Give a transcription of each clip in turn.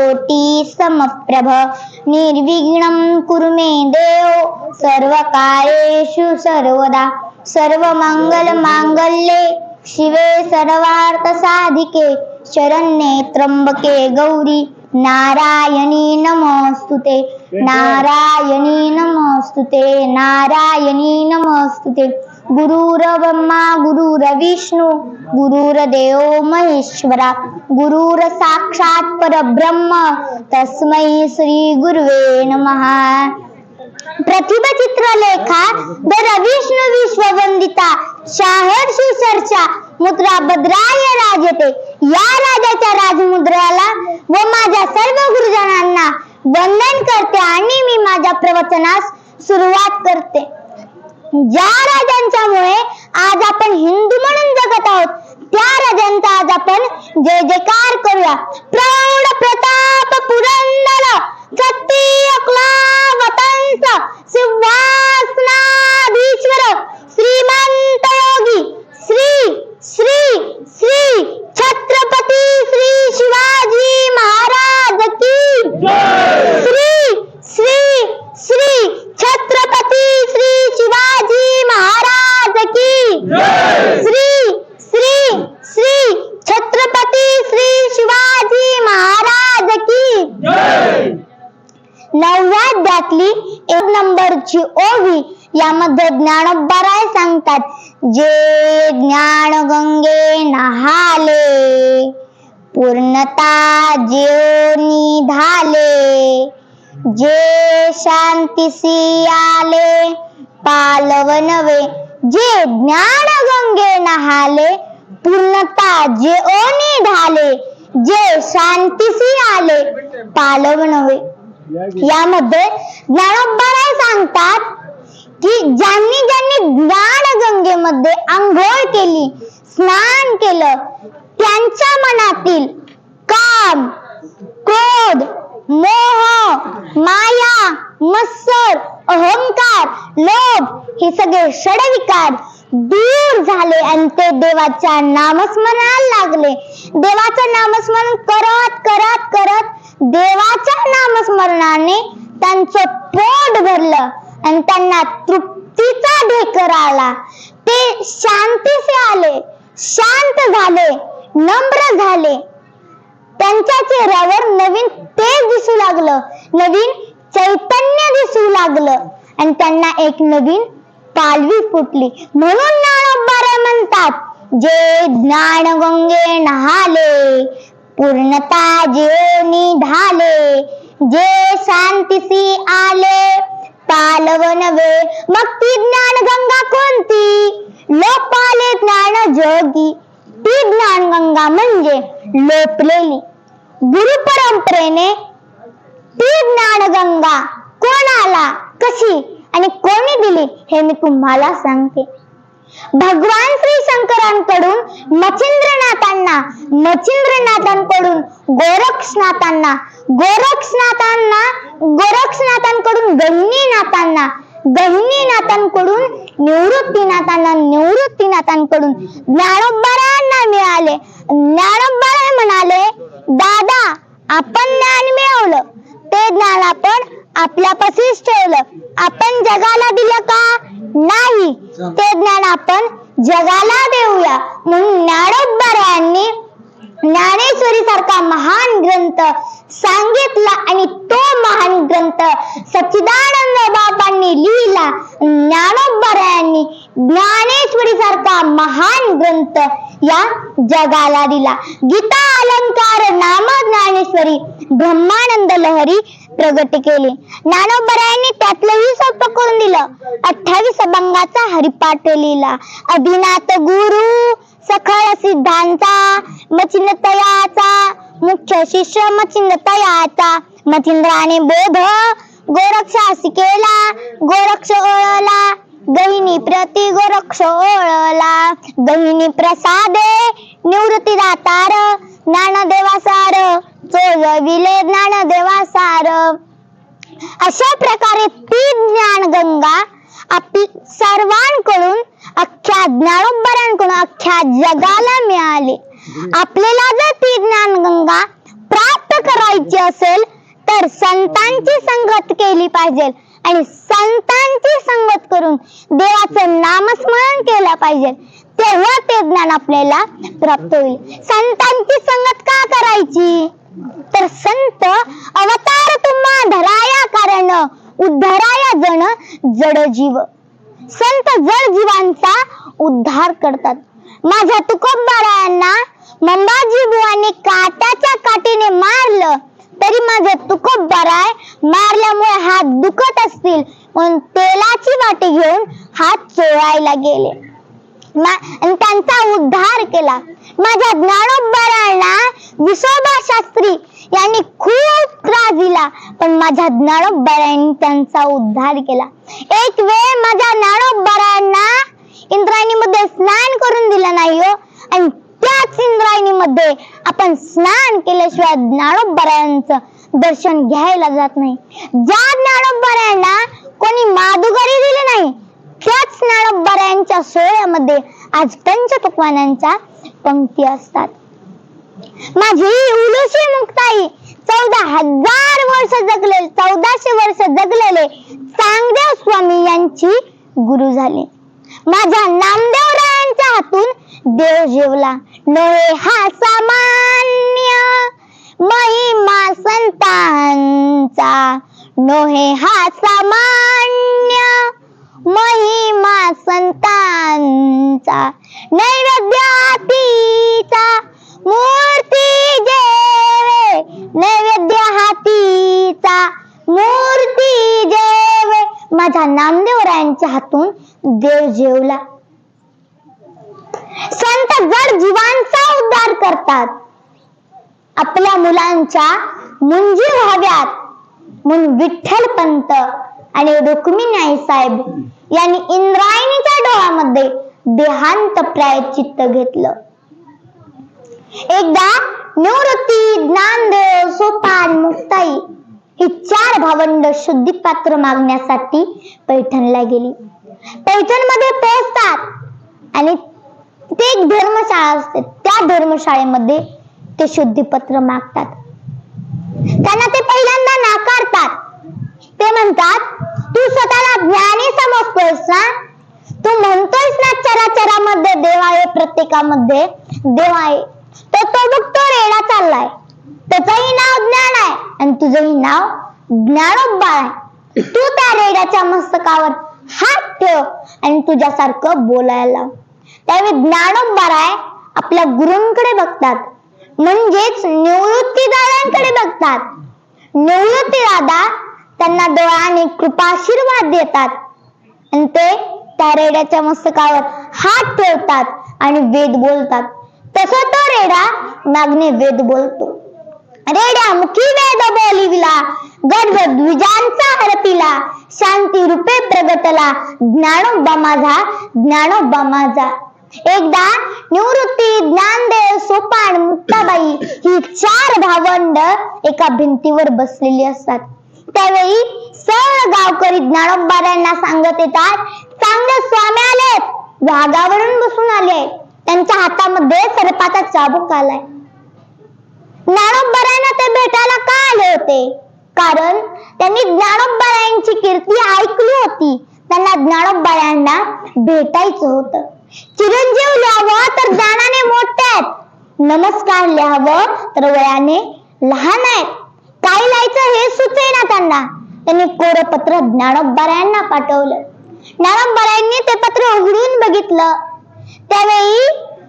कोटी समप्रभ निर्विघ्नं कुरु मे देव सर्वकार्येषु सर्वदा। सर्वमङ्गलमाङ्गल्ये शिवे सर्वार्थसाधिके शरण्ये त्र्यंबके गौरी। नारायणी नमोस्तुते नारायणी नमोस्तुते नारायणी नमोस्तुते गुरुर ब्रह्मा गुरुर्ब्रह्मा गुरुर गुरुर्देव महेश्वरा गुरुर साक्षात परब्रह्म तस्मै श्री गुरुवे महा प्रतिभा चित्रलेखा द रविष्णु विश्ववंदिता शाहर्षी चर्चा मुद्रा बद्राय राजते। या राजाच्या राजमुद्राला व माझ्या सर्व गुरुजनांना वंदन करते आणि मी माझ्या प्रवचनास सुरुवात करते। ज्या राजांच्यामुळे आज आपण हिंदू म्हणून जगत आहोत. त्या राजांचा आज आपण जय जयकार करूया. प्रौढ प्रताप पुरंदर सत्ती अकलावतंस सिंहासनाधीश्वर श्रीमंत योगी श्री श्री श्री छत्रपती श्री शिवाजी महाराज की श्री श्री श्री छत्रपती महाराज की। श्री श्री श्री छत्रपती श्री शिवाजी महाराज की। नवव्या अध्यायातली एक नंबरची ओवी यामध्ये ज्ञानोबाराय सांगतात जे ज्ञान गंगे नहाले पूर्णता जेवणी धाले जे शांतीसी आले पालवनवे जे ज्ञान गंगे नहाले पूर्णता जे ओनी धाले जे शांतीसी आले पालवनवे यामध्ये ज्ञानोबाराय सांगतात की ज्यांनी ज्यांनी ज्ञान गंगेमध्ये आंघोळ केली स्नान केलं त्यांच्या मनातील काम क्रोध मोह माया मत्सर अहंकार लोभ हे सगळे षडविकार दूर झाले आणि ते देवाच्या नामस्मरणाला लागले. देवाचं नामस्मरण करत करत करत देवाच्या नामस्मरणाने त्यांचं पोट भरलं आणि त्यांना तृप्तीचा ढेकर आला. ते शांतीचे आले शांत झाले नम्र झाले. त्यांच्या चेहऱ्यावर नवीन तेज दिसू लागलं. नवीन चैतन्य दिसू लागलं. आणि त्यांना एक नवीन पालवी फुटली. म्हणून ज्ञानोबारे म्हणतात जे ज्ञान गंगे नहाले पूर्णता जेवणी धाले जे शांतीसी आले पालव नवे मग ती ज्ञान गंगा कोणती? लोपाले ज्ञान जोगी ती ज्ञान गंगा म्हणजे लोपलेली. गुरु परंपरेने ती ज्ञानगंगा कोणाला कशी? आणि कोणी दिली? हे मी तुम्हाला सांगते. भगवान श्री शंकरांकडून मच्छिंद्रनाथांना मच्छिंद्रनाथांकडून गोरक्षनाथांना गोरक्षनाथांना गोरक्षनाथांकडून गहिनीनाथांना गहिनीनाथांकडून निवृत्तीनाथांना निवृत्तीनाथांकडून ज्ञानोबारांना मिळाले. ज्ञानोबारा म्हणाले दादा आपण ज्ञान मिळवलं. ते ज्ञान आपण आपल्यापाशीच ठेवलं. आपण जगाला दिलं का? नाही. ते ज्ञान आपण जगाला देऊया. म्हणून ज्ञानोबारायांनी ज्ञानेश्वरी सारखा महान ग्रंथ सांगितला आणि तो महान ग्रंथ सच्चिदानंद बाबांनी लिहिला. ज्ञानोबारायांनी ज्ञानेश्वरी सारखा महान ग्रंथ या जगाला दिला. गीता अलंकार नाम ज्ञानेश्वरी ब्रह्मानंद लहरी प्रगट केले. ज्ञानोबरायांनी त्यातलंही सोपं करून दिलं. अठ्ठावीस अभंगाचा हरिपाठ लिहिला. अभिनाथ गुरु सखळ सिद्धांचा मचिंदतयाचा मुख्य शिष्य मचिंदतयाचा मचिंद्राने बोध गोरक्ष केला गोरक्ष ओळला गहिनी प्रति गोरक्ष ओळला गहिनी प्रसादे निवृत्ती दातार. ज्ञानदेवासार चोळविले ज्ञानदेवासार अशा प्रकारे ती ज्ञान गंगा आपली सर्वांकडून अख्ख्या ज्ञानोबरांकडून अख्ख्या जगाला मिळाली. आपल्याला जर ती ज्ञान गंगा प्राप्त करायची असेल तर संतांची संगत केली पाहिजे. आणि संतांची संगत करून देवाचं नामस्मरण केलं पाहिजे. तेव्हा ते ज्ञान आपल्याला प्राप्त होईल. संतांची संगत का करायची? तर संत अवतार तुम्हा धराया कारण उद्धराया जण जड जीव. संत जड जीवांचा उद्धार करतात. माझ्या तुकोबारायांना मंबाजी बुवांनी काट्याच्या काठीने मारलं. तरी माझे आहे. मारल्यामुळे हात दुखत असतील. म्हणून तेलाची वाटी घेऊन हात चोळायला गेले. आणि त्यांचा उद्धार केला. माझ्या ज्ञानोबारांना विसोबा शास्त्री यांनी खूप त्रास दिला. पण माझ्या ज्ञानोबरांनी त्यांचा उद्धार केला. एक वेळ माझ्या ज्ञानोबारांना इंद्रायणीमध्ये स्नान करून दिलं नाही हो. आणि त्याच इंद्रायणीमध्ये आपण स्नान केल्याशिवाय ज्ञानोबारायांचं दर्शन घ्यायला जात नाही. ज्या ज्ञानोबारायांना कोणी माधुकरी दिली नाही त्याच ज्ञानोबारायांच्या सोहळ्यामध्ये आज पंचपक्वानांच्या पंक्ती असतात. माझी उलुशी मुक्ताई चौदा हजार वर्ष जगलेले चौदाशे वर्ष जगलेले चांगदेव स्वामी यांची गुरु झाले. माझ्या नामदेव रायांच्या हातून देव जेवला. नोहे हा सामान्य महिमा संतांचा. नोहे हा सामान्य महिमा संतांचा. नैवेद्यातीचा मूर्ती जेवे नैवेद्य हातीचा मूर्ती जेवे. माझ्या नामदेवरायांच्या हातून देव जेवला. अत्यंत जड जीवांचा उद्धार करतात. आपल्या मुलांच्या मुंजी व्हाव्यात. म्हणून विठ्ठल पंत आणि रुक्मिणी साहेब यांनी इंद्रायणीच्या डोळ्यामध्ये देहांत प्रायचित्त घेतलं. एकदा निवृत्ती ज्ञानदेव सोपान मुक्ताई ही चार भावंड शुद्धी पात्र मागण्यासाठी पैठणला गेली. पैठणमध्ये पोहोचतात आणि ते एक धर्मशाळा असते. त्या धर्मशाळेमध्ये ते शुद्धीपत्र मागतात. त्यांना ते पहिल्यांदा नाकारतात. ते म्हणतात तू स्वतःला ज्ञानी समजतोयस ना? तू म्हणतोयस ना चराचरामध्ये देव आहे प्रत्येकामध्ये देव आहे तर तो बघ तो रेडा चाललाय. त्याचंही नाव ज्ञान आहे आणि तुझंही नाव ज्ञानोबा आहे तू त्या रेड्याच्या मस्तकावर हात ठेव आणि तुझ्यासारखं बोलायला त्यावेळी त्यावेळी ज्ञानोबाराय आपल्या गुरूंकडे बघतात. म्हणजेच निवृत्ती दादांकडे बघतात. निवृत्ती दादा त्यांना डोळ्याने कृपाशीर्वाद देतात. आणि ते त्या रेड्याच्या मस्तकावर हात ठेवतात आणि वेद बोलतात. तसं तो रेडा मागणे वेद बोलतो. रेड्या मुखी वेद बोलिविला गर्भ द्विजांचा हरतिला शांती रूपे प्रगतला ज्ञानोबा माझा ज्ञानोबा माझा. एकदा निवृत्ती ज्ञानदेव सोपान मुक्ताबाई ही चार भावंड एका भिंतीवर बसलेली असतात. त्यावेळी सर्व गावकरी ज्ञानोबाऱ्यांना सांगत येतात चांगले स्वामी आलेत वाघावरून बसून आले त्यांच्या हातामध्ये सर्पाचा चाबूक आलाय. ज्ञानोबाऱ्यांना ते भेटायला का आले होते? कारण त्यांनी ज्ञानोबाऱ्यांची कीर्ती ऐकली होती. त्यांना ज्ञानोबाऱ्यांना भेटायचं होतं. चिरंजीव लिहावं तर ज्ञानाने मोठे आहेत. नमस्कार लिहावं तर वयाने लहान आहेत. काय लिहायचं हे सुचे ना त्यांना. त्यांनी कोर पत्र ज्ञानोबाऱ्यांना पाठवलं. ज्ञानोबाऱ्यांनी ते पत्र उघडून बघितलं. त्यावेळी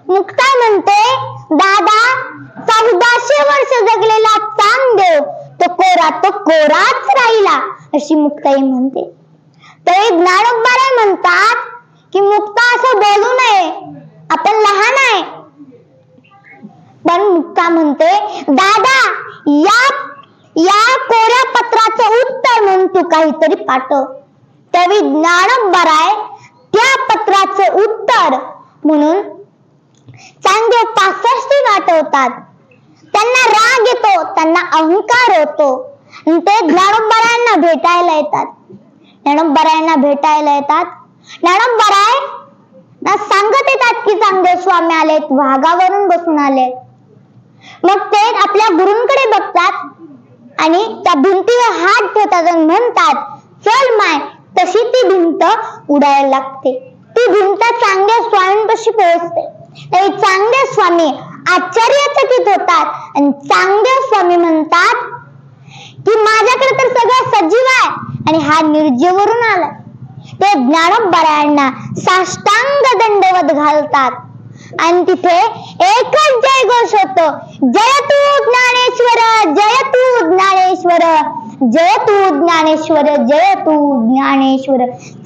मुक्ता म्हणते दादा चौदाशे वर्ष जगलेला चांगदेव तो कोरा तो कोराच राहिला अशी मुक्ताई म्हणते. तरी ज्ञानोबाराय म्हणतात की मुक्ता असं बोलू नये. आपण लहान आहे. पण मुक्ता म्हणते दादा या या कोऱ्या पत्राचं उत्तर म्हणून तू काहीतरी पाठव त्यावेळी ज्ञानोबाराय त्या पत्राचे उत्तर म्हणून चांगदेव पासष्टी वाटवतात त्यांना राग येतो त्यांना अहंकार होतो. ते ज्ञानोबारायांना भेटायला येतात. ज्ञानोबारायांना भेटायला येतात मॅडम ना सांगत येतात की चांगदेव स्वामी आलेत वाघावरून बसून आलेत. मग ते आपल्या गुरूंकडे बघतात आणि त्या भिंतीवर हात ठेवतात आणि म्हणतात चल माय तशी ती भिंत उडायला लागते. ती भिंत चांगल्या स्वामींपाशी पोहोचते. आणि चांगले स्वामी आश्चर्यचकित होतात आणि चांगले स्वामी म्हणतात की माझ्याकडे तर सगळं सजीव आहे आणि हा निर्जीवरून आला ते ज्ञानोबरायांना साष्टांग दंडवत घालतात. आणि तिथे एकच जयघोष होतो. जय तू ज्ञानेश्वर जय तू ज्ञानेश्वर जय तू ज्ञानेश्वर जय तू ज्ञानेश्वर.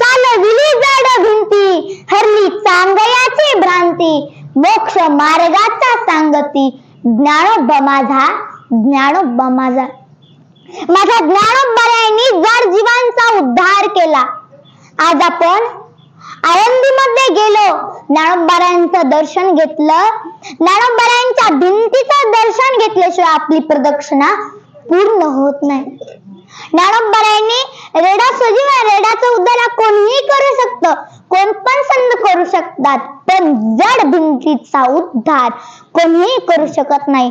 चालविली जड भिंती हरली चांगयाची भ्रांती मोक्ष मार्गाचा सांगती. ज्ञानोबा माझा ज्ञानोबा माझा. माझ्या ज्ञानोबरायांनी जड जीवांचा उद्धार केला. आज आपण आळंदीमध्ये गेलो. ज्ञानोबरायांचं दर्शन घेतलं. ज्ञानोबरायांच्या भिंतीचं दर्शन घेतल्याशिवाय आपली प्रदक्षिणा पूर्ण होत नाही. ज्ञानोबरायांनी रेडा सजीव रेडाचं रेडाचा कोणीही करू शकतं. कोण पण संत करू शकतात. पण जड भिंतीचा उद्धार कोणीही करू शकत नाही.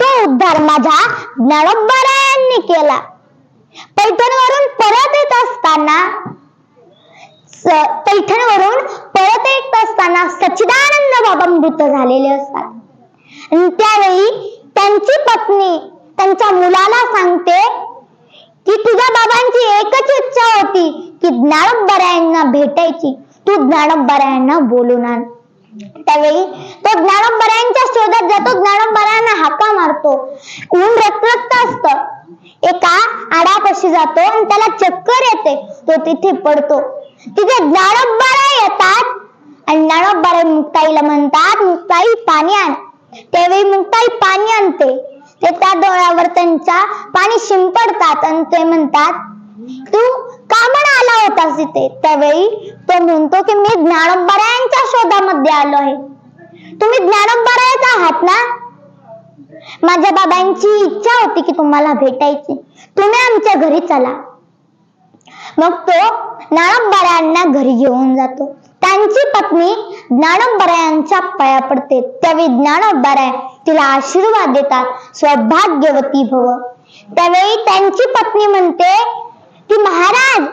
तो उद्धार माझ्या ज्ञानोबरायांनी केला. पैठणवरून परत येत असताना पैठणवरून परत येत असताना सच्चिदानंद बाबा मृत झालेले असतात. आणि त्यावेळी त्यांची पत्नी त्यांच्या मुलाला सांगते की तुझ्या बाबांची एकच इच्छा होती की ज्ञानोबरायांना भेटायची. तू ज्ञानोबरायांना बोलून आण. त्यावेळी तो ज्ञानोबरायांच्या शोधात जातो. ज्ञानोबरायांना हाका मारतो. ऊन रक्त असत. एका आडापाशी जातो आणि त्याला चक्कर येते. तो तिथे पडतो. तिथे ज्ञानोबरा येतात. आणि ज्ञानोबरा मुक्ताईला म्हणतात मुक्ताई पाणी आण. त्यावेळी मुक्ताई पाणी आणते. ते त्या डोळ्यावर त्यांच्या पाणी शिंपडतात आणि ते म्हणतात तू का आला होतास तिथे त्यावेळी तो म्हणतो की मी ज्ञानोबरायांच्या शोधामध्ये आलो आहे. तुम्ही ज्ञानोबरायच आहात ना? माझ्या बाबांची इच्छा होती की तुम्हाला भेटायची. तुम्ही आमच्या घरी चला. मग तो ज्ञानोबरायांना घरी घेऊन जातो. त्यांची पत्नी ज्ञानोबरायांच्या पाया पडते. त्यावेळी ज्ञानोबराय तिला आशीर्वाद देतात. सौभाग्यवती भव. त्यावेळी त्यांची पत्नी म्हणते की महाराज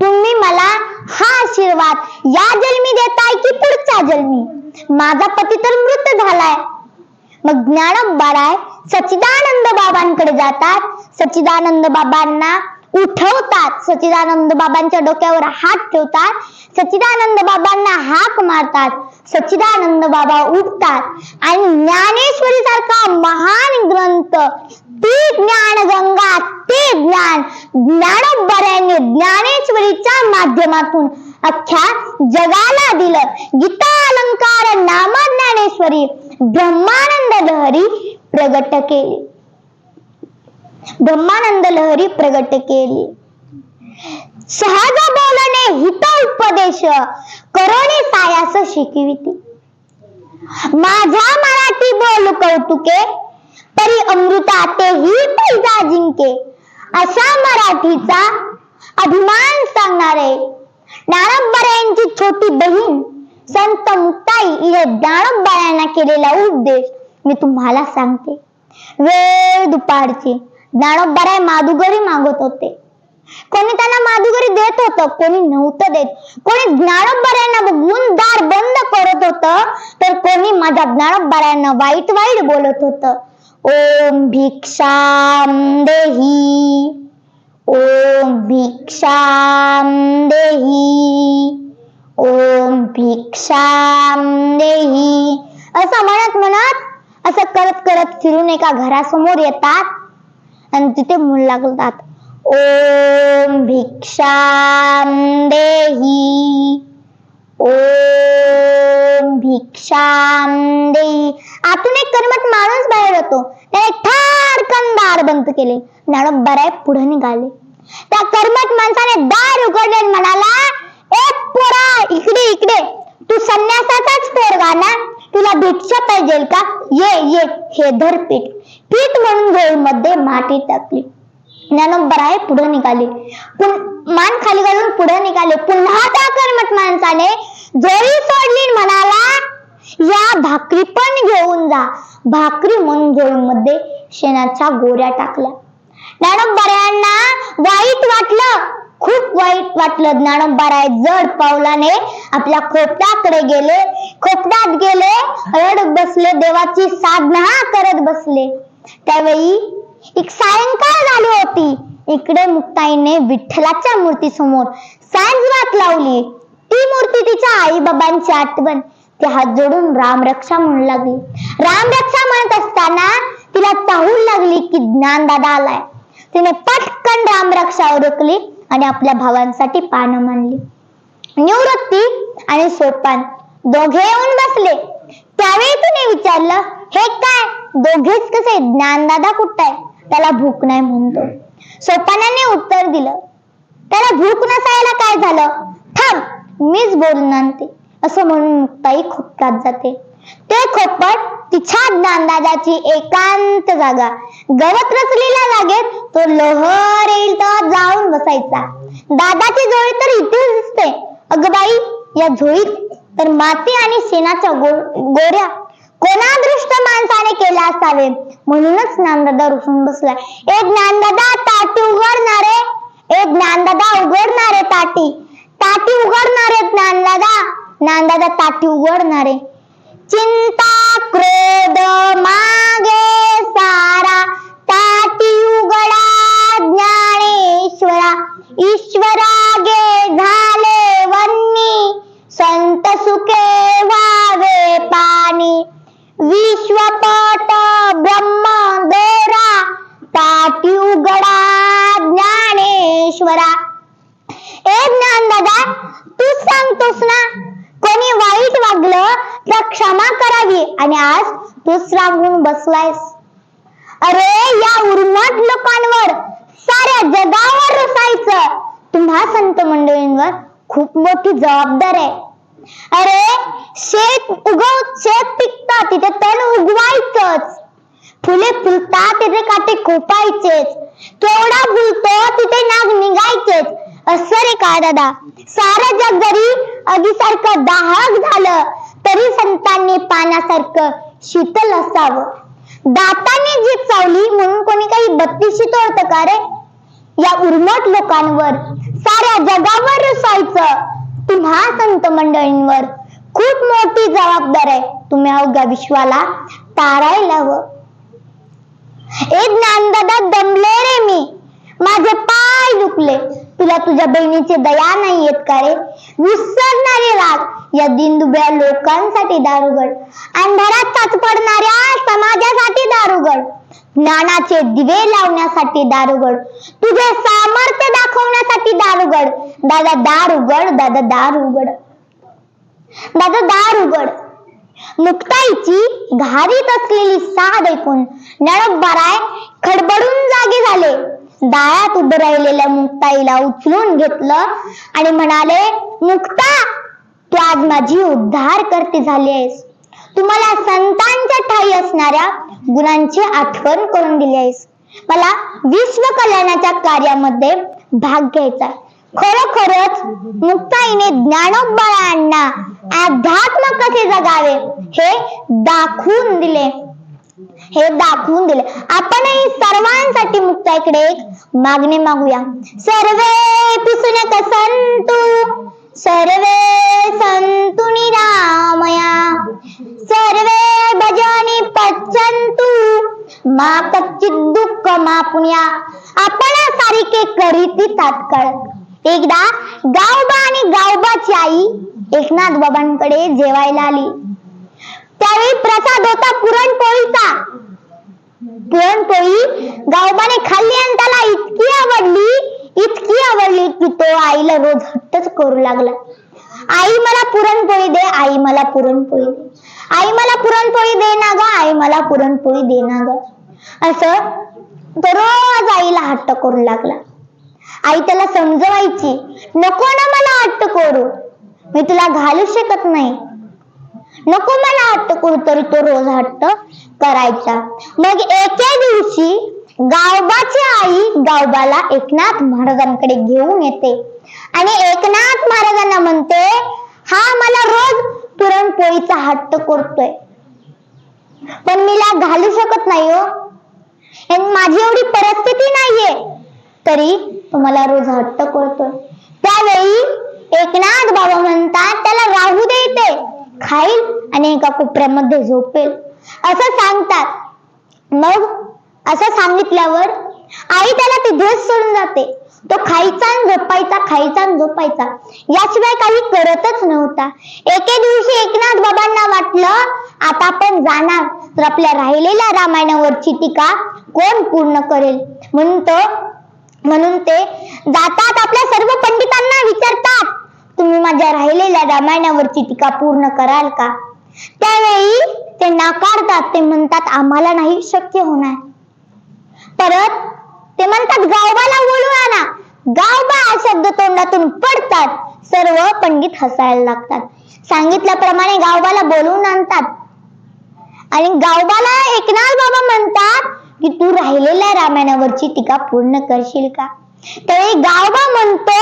तुम्ही मला हा आशीर्वाद या जन्मी देताय की पुढच्या जन्मी? माझा पती तर मृत झालाय. मग ज्ञानोबाराय सच्चिदानंद बाबांकडे जातात. सच्चिदानंद बाबांना उठवतात. सच्चिदानंद बाबांच्या डोक्यावर हात ठेवतात. सच्चिदानंद बाबांना हाक मारतात. सच्चिदानंद बाबा उठतात. आणि ज्ञानेश्वरी सारखा महान ग्रंथ ती ज्ञान गंगा ते ज्ञान ज्ञानोबऱ्याने ज्ञानेश्वरीच्या माध्यमातून अख्ख्या जगाला दिलं. गीता अलंकार नाम ज्ञानेश्वरी ब्रह्मानंद लहरी प्रगट केली. ब्रह्मानंद लहरी प्रगट केली. सहज बोलणे हित उपदेश करोने सायास शिकविती. माझ्या मराठी बोल कौतुके परी अमृता ते ही पैजा जिंके अशा मराठीचा अभिमान सांगणारे. ज्ञानोबरायांची छोटी बहीण संत मुक्ताई हिने ज्ञानोबरायांना केलेला उपदेश मी तुम्हाला सांगते. वेळ दुपारची. ज्ञानोबराय माधुगरी मागत होते. कोणी त्यांना माधुगरी देत होतं कोणी नव्हतं देत. कोणी ज्ञानोबरायांना बघून दार बंद करत होतं तर कोणी माझ्या ज्ञानोबरायांना वाईट वाईट बोलत होतं. ओम भिक्षाम देही. ओम भिक्षाम देही. ओम भिक्षाम देही. असं म्हणत म्हणत असं करत करत फिरून एका घरासमोर येतात. आणि तिथे म्हणू लागतात. ओम भिक्षाम देही. ओम भिक्षाम देही. आतून एक कर्मट माणूस बाहेर होतो. त्याने ठारकन दार बंद केले. ज्ञानोबराय पुढे निघाले. त्या कर्मट माणसाने दार उघडले म्हणाला ए पोरा इकडे इकडे. तू संन्यासाचाच पोरगा ना? तुला भिक्षा पाहिजे का? ये ये. हे धर पीठ म्हणून गोळमध्ये माती टाकली. ज्ञानोबराय पुढे निघाले. मान खाली घालून पुढे निघाले. पुन्हा त्या कर्मट माणसाने जोरी सोडली आणि म्हणाला या भाकरी पण घेऊन जा. भाकरी म्हणून मंजोळीमध्ये शेणाच्या गोऱ्या टाकल्या ज्ञानोबारायांना वाईट वाटलं. खूप वाईट वाटलं. ज्ञानोबाराय जड पावलाने आपल्या खोपट्याकडे गेले. खोपट्यात गेले रडत बसले देवाची साधना करत बसले. त्यावेळी एक सायंकाळ झाली होती. इकडे मुक्ताईने विठ्ठलाच्या मूर्ती समोर सांजवात लावली. ती मूर्ती तिच्या आई बाबांची आठवण. ते हात जोडून रामरक्षा म्हणू लागली. रामरक्षा म्हणत असताना तिला चाहूल लागली की ज्ञानदादा आलाय. तिने पटकन रामरक्षा ओळखली आणि आपल्या भावांसाठी पानं मानली निवृत्ती आणि सोपान दोघे येऊन बसले. त्यावेळी तिने विचारलं हे काय? दोघेच कसे ज्ञानदादा कुठं त्याला भूक नाही म्हणतो. सोपानाने उत्तर दिलं. त्याला भूक नसायला काय झालं? थांब मीच बोलणार आणते. असं म्हणून मुक्ताई खोपटात जाते. ते खोपट तिच्या ज्ञानदादाची एकांत जागा. गवत रचलेल्या जागेत तो लोहर येईल तर जाऊन बसायचा. दादाची जोळी तर इथेच दिसते. अगबाई या झोळीत तर माती आणि शेणाच्या गो गोऱ्या. कोणाद्री केला असावे. म्हणूनच ज्ञानदादा रुसून बसला. ए ज्ञानदादा ताटी उघडणारे. ए ज्ञानदादा उघडणारे ताटी. ताटी उघडणारे ज्ञानदादा. ज्ञानदादा ताटी उघडणारे. चिंता क्रोध मागे सारा. ताटी उघडा ज्ञानेश्वरा. ईश्वरागे झाले वन्नी. संत सुखे व्हावे पाणी. विश्वपट ब्रह्म देरा ताटी उघडा ज्ञानेश्वरा. ए ज्ञान दादा तू सांगतोस ना कोणी वाईट वागलं तर क्षमा करावी आणि आज तूच रागून बसलायस. अरे या उर्मट लोकांवर साऱ्या जगावर रसायचं तुम्हा संत मंडळींवर खूप मोठी जबाबदार आहे. अरे शेत उगव शेत पिकतात तिथे तण उगवायचंच. फुले फुलतात तिथे काटे खोपायचेच. केवढा फुलतो तिथे नाग निघायचेच. असं रे का दादा? सारं जग जरी अगीसारखं दाहक झालं तरी संतांनी पाण्यासारखं शीतल असावं. दाताने जी चावली म्हणून कोणी काही बत्तीशी तोडतं का रे? या उर्मट लोकांवर साऱ्या जगावर रुसायचं. तुम्हा संत मंडळींवर खूप मोठी जबाबदार आहे. तुम्ही अवघ्या विश्वाला? तारायला हवं. ए ज्ञानदादा दमले रे मी. माझे पाय दुखले. तुला तुझ्या बहिणीची दया नाही येत का रे? विसरणारे राग. या दिनदुबळ्या लोकांसाठी दारुगड. अंधारात चाच पडणाऱ्या समाजासाठी दारुगड. ज्ञानाचे दिवे लावण्यासाठी दारुगड. तुझे सामर्थ्य दाखवण्यासाठी दारुगड. दादा दार उघड दादा दार उघड दादा दार उघड मुक्ताईची घारीत असलेली साध ऐकून नळबाराय खडबडून जागे झाले. दाळ्यात उभं राहिलेल्या मुक्ताईला उचलून घेतलं आणि म्हणाले मुक्ता तू आज माझी उद्धार करते झाली आहेस. तुम्हाला संतांच्या ठाई असणाऱ्या गुणांची आठवण करून दिली आहेस. मला विश्व कल्याणाच्या कार्यामध्ये भाग घ्यायचा खरोखरच मुक्ताईने ज्ञानोबळांना अध्यात्म कसे जगावे हे दाखवून दिले. हे दाखवून दिले. आपणही सर्वांसाठी मुक्ताईकडे एक मागणी मागूया. सर्वे पिसुन संतू. सर्वे सन्तु निरामया। सर्वे भजनी पच्चंतु मा कच्चित दुःख मा पुण्या। आपण सारिके करीती तात्काळ। एकदा गावबा आणि गावबाची आई एकनाथ बाबांकडे जेवायला आली. त्यावेळी प्रसाद होता पुरणपोळीचा. पुरणपोळी गावबाने खाल्ली आणि त्याला इतकी आवडली इतकी आवडली की तो आईला रोज हट्टच करू लागला. आई मला पुरणपोळी दे आई मला पुरणपोळी दे. आई मला पुरणपोळी दे ना ग आई मला पुरणपोळी दे ना ग. असं तो रोज आईला हट्ट करू लागला. आई त्याला समजवायची नको ना मला हट्ट करू. मी तुला घालू शकत नाही. नको मला हट्ट करू. तरी तो रोज हट्ट करायचा. मग एके दिवशी गावबाची आई गावबाला एकनाथ महाराजांकडे घेऊन येते. आणि एकनाथ महाराजांना म्हणते हा मला रोज पुरणपोळीचा हट्ट करतोय. पण मी ला घालू शकत नाही हो. माझी एवढी परिस्थिती नाहीये तरी तुम्हाला रोज हट्ट करतोय. त्यावेळी एकनाथ बाबा म्हणतात त्याला राहू दे इथे. खाईल आणि एका कोपऱ्यामध्ये झोपेल. असं सांगतात. मग असं सांगितल्यावर आई त्याला तिथेच सोडून जाते. तो खायचा आणि झोपायचा खायचा आणि झोपायचा. याशिवाय काही करतच नव्हता. एके दिवशी एकनाथ बाबांना वाटलं आता आपण जाणार. तर आपल्या राहिलेल्या रामायणावरची टीका कोण पूर्ण करेल? म्हणून तो म्हणून ते जातात आपल्या सर्व पंडितांना विचारतात तुम्ही माझ्या राहिलेल्या रामायणावरची टीका पूर्ण कराल का? त्यावेळी ते नाकारतात. ते म्हणतात आम्हाला नाही शक्य होणार. परत ते म्हणतात गावबाला बोलू आला गावबा हा शब्द तोंडातून पडतात. सर्व पंडित हसायला लागतात. सांगितल्याप्रमाणे गावबाला बोलवून आणतात. आणि गावबाला एकनाथ बाबा म्हणतात की तू राहिलेल्या रामायणावरची टीका पूर्ण करशील का? त्यावेळी गावबा म्हणतो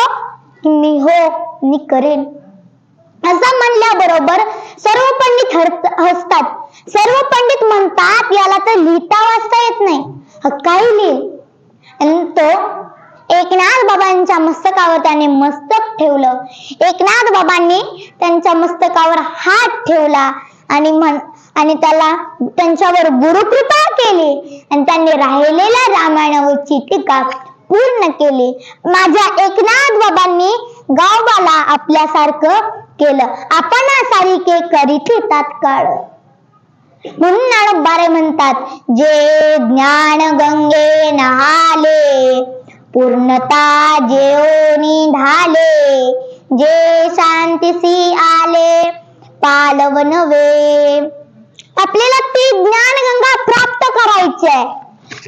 की मी हो मी करेन. असं म्हणल्याबरोबर सर्व पंडित हसतात. सर्व पंडित म्हणतात याला तर लिहिता वाचता येत नाही. हा आणि तो एकनाथ बाबांच्या मस्तकावर त्याने मस्तक ठेवलं. एकनाथ बाबांनी त्यांच्या मस्तकावर हात ठेवला आणि म्हण आणि त्याला त्यांच्यावर गुरुकृपा केली. आणि त्यांनी राहिलेल्या रामायणावरची टीका पूर्ण केली. माझ्या एकनाथ बाबांनी गावबाला आपल्यासारखं केलं. आपण सारिके करीती तात्काळ म्हणून नाणकबारे म्हणतात जे ज्ञान गंगे नहाले पूर्णता जेवणी धाले जे शांतीसी आले पालवन वे. आपल्याला ती ज्ञानगंगा प्राप्त करायची आहे.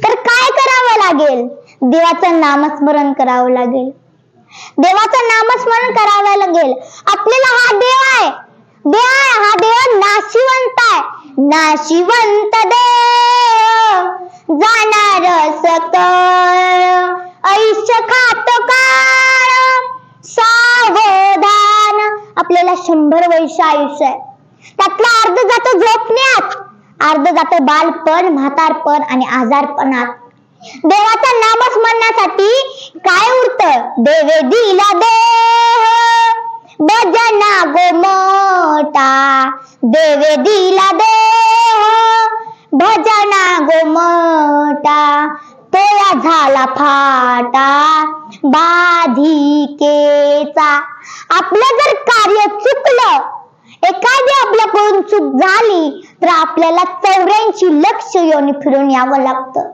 तर काय करावं लागेल? देवाचं नामस्मरण करावं लागेल. देवाचं नामस्मरण करावं लागेल. आपल्याला हा देव आहे. देव आहे हा देव नाशिवंत आहे. नाशिवंत देव जाणार सकळ. ऐश खात काळ सावधान. आपल्याला शंभर वर्ष आयुष्य आहे. त्यातलं अर्ध जातं झोपण्यात अर्ध जातं बालपण म्हातारपण आणि आजारपणात. देवाच्या नामस्मरणासाठी काय उरत? देवे दिला देह भजना गोमटा देव दिला देव भजना गोमटा तोया झाला फाटा बाधिकेचा. आपलं जर कार्य चुकलं एखादी आपल्याकडून चूक झाली तर आपल्याला चौऱ्याऐंशी लक्ष योनी फिरून यावं लागतं.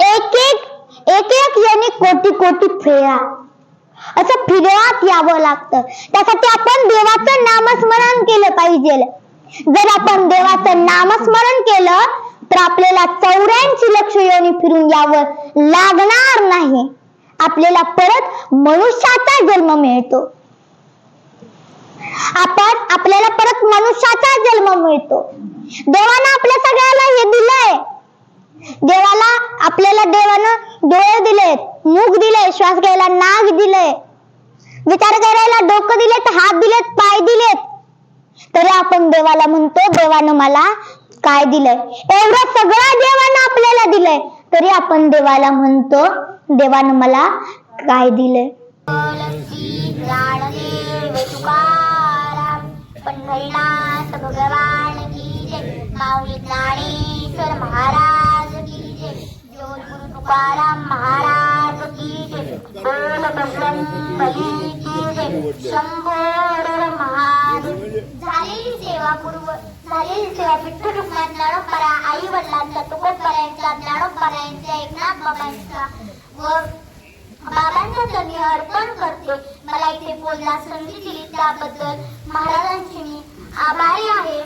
एक एक एक एक याने कोटी कोटी फेरा. असं फिरवात यावं लागतं. त्यासाठी आपण देवाचं नामस्मरण केलं पाहिजे. जर आपण देवाचं नामस्मरण केलं तर आपल्याला चौऱ्याऐंशी लक्ष योनी फिरून यावं लागणार नाही. आपल्याला परत मनुष्याचा जन्म मिळतो. आपण आपल्याला परत मनुष्याचा जन्म मिळतो. देवानं आपल्या सगळ्याला हे दिलंय. देवाला आपल्याला देवानं मुख दिले श्वास घ्यायला नाक दिले विचार करायला डोकं दिलेत हात दिलेत पाय दिलेत. तरी आपण देवाला म्हणतो देवानं मला काय दिलंय? एवढं सगळं देवानं आपल्याला दिलंय. तरी आपण देवाला म्हणतो देवानं मला काय दिलंय? भगवान की जय? माऊली ज्ञानेश्वर महाराज. तुकाराम महाराज की बोल बजरंग बली की जय. महादेव झालेली सेवा पूर्व झालेली सेवा विठ्ठल रुक्मात ज्ञानोपरा आई वडिलांचा तुकोबरायांचा ज्ञानोपरायांचा एकनाथ बाबांचा व बाबांच्या चरणी अर्पण करते. मला इथे बोलला संधी दिली त्याबद्दल महाराजांची मी आभारी आहे.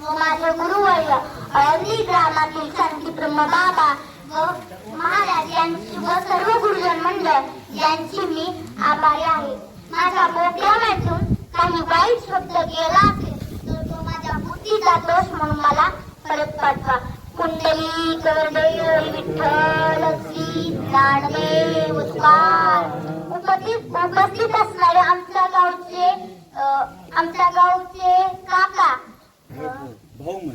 व माझे गुरुवर्य अळंदी ग्रामातील शांती ब्रह्म बाबा महाराज यांची व सर्व गुरुजन मंडळ यांची मी आभारी आहे. माझ्या बोक्यामधून काही वाईट शब्द गेला असेल तर तो माझ्या बुद्धीचा दोष म्हणून मला परत पाठवा. कुंडली करदेव विठ्ठल श्री ज्ञानदेव तुकार उपस्थित उपस्थित असणारे आमच्या गावचे आमच्या गावचे काका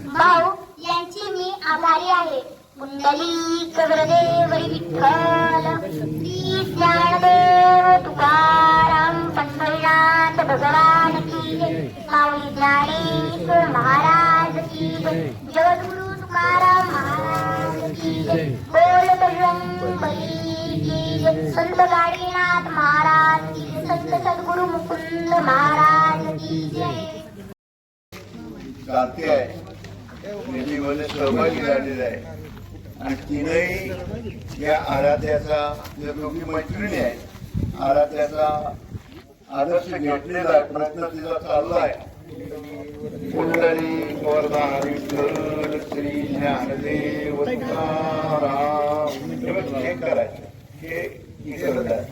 भाऊ यांची मी आभारी आहे. कुंडली कबरदेव विठ्ठल श्री ज्ञानदेव तुकाराम पंढरीनाथ भगवान की माऊली ज्ञानेश्वर महाराज की जगद्गुरु तुकाराम महाराज की बोल बजरंग संत गाडीनाथ महाराज संत सद्गुरु मुकुंद महाराज की आहे सहभागी झालेला आहे. तिनही या आराध्याचा दोघी मैत्रिणी आहे आराध्याचा आदर्श घेतलेला आहे प्रयत्न तिचा चालला आहे. कुंडली वरदा विठ्ठल श्री ज्ञानदेव हे हे करायचं हे इकडं आहे.